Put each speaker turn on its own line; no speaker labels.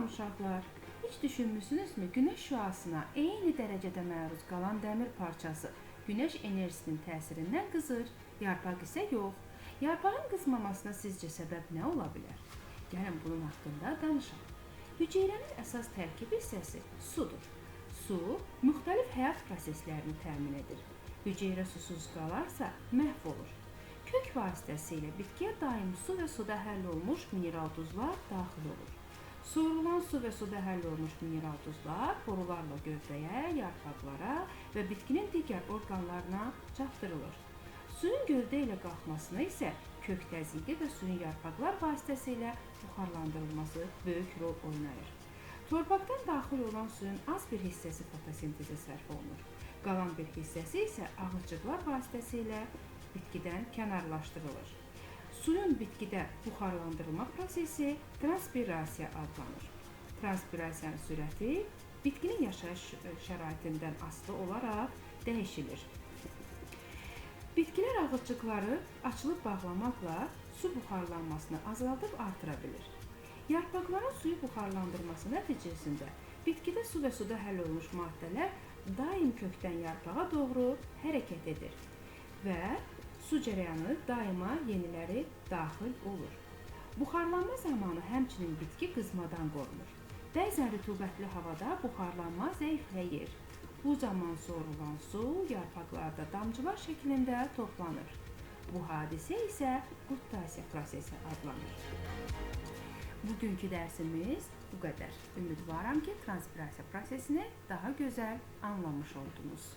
Salam uşaqlar. Heç düşünmüsünüzmü günəş şüasına eyni dərəcədə məruz qalan dəmir parçası günəş enerjisinin təsirindən qızır, yarpaq isə yox. Yarpağın qızmamasına sizcə səbəb nə ola bilər? Gəlin bunun haqqında danışaq. Hüceyrənin əsas tərkib hissəsi sudur. Su müxtəlif həyat proseslərini təmin edir. Hüceyrə susuz qalarsa məhv olur. Kök vasitəsilə bitkiyə daim su və suda həll olmuş mineral duzlar daxil olur. Soyurulan su və suda həll olmuş mineral duzlar borularla gövdəyə, yarpaqlara və bitkinin digər orqanlarına çatdırılır. Suyun gövdə ilə qalxmasına isə kök təzyiqi və suyun yarpaqlar vasitəsilə buxarlandırılması böyük rol oynayır. Torpaqdan daxil olan suyun az bir hissəsi fotosintezə sərf olunur. Qalan bir hissəsi isə ağacçıqlar vasitəsilə bitkidən kənarlaşdırılır. Suyun bitkidə buxarlandırılma prosesi transpirasiya adlanır. Transpirasiyanın sürəti bitkinin yaşayış şəraitindən asılı olaraq dəyişilir. Bitkilər ağacçıqları açılıb bağlamaqla su buxarlanmasını azaldıb artıra bilir. Yarpaqların suyu buxarlandırması nəticəsində bitkidə su və suda həll olmuş maddələr daim kökdən yarpağa doğru hərəkət edir və su cərəyanı daima yeniləri daxil olur. Buxarlanma zamanı həmçinin bitki qızmadan qorunur. Bəzən rütubətli havada buxarlanma zəifləyir. Bu zaman sorulan su yarpaqlarda damcılar şəklində toplanır. Bu hadisə isə gutasiya prosesi adlanır. Bugünkü dərsimiz bu qədər. Ümidvaram ki, transpirasiya prosesini daha gözəl anlamış oldunuz.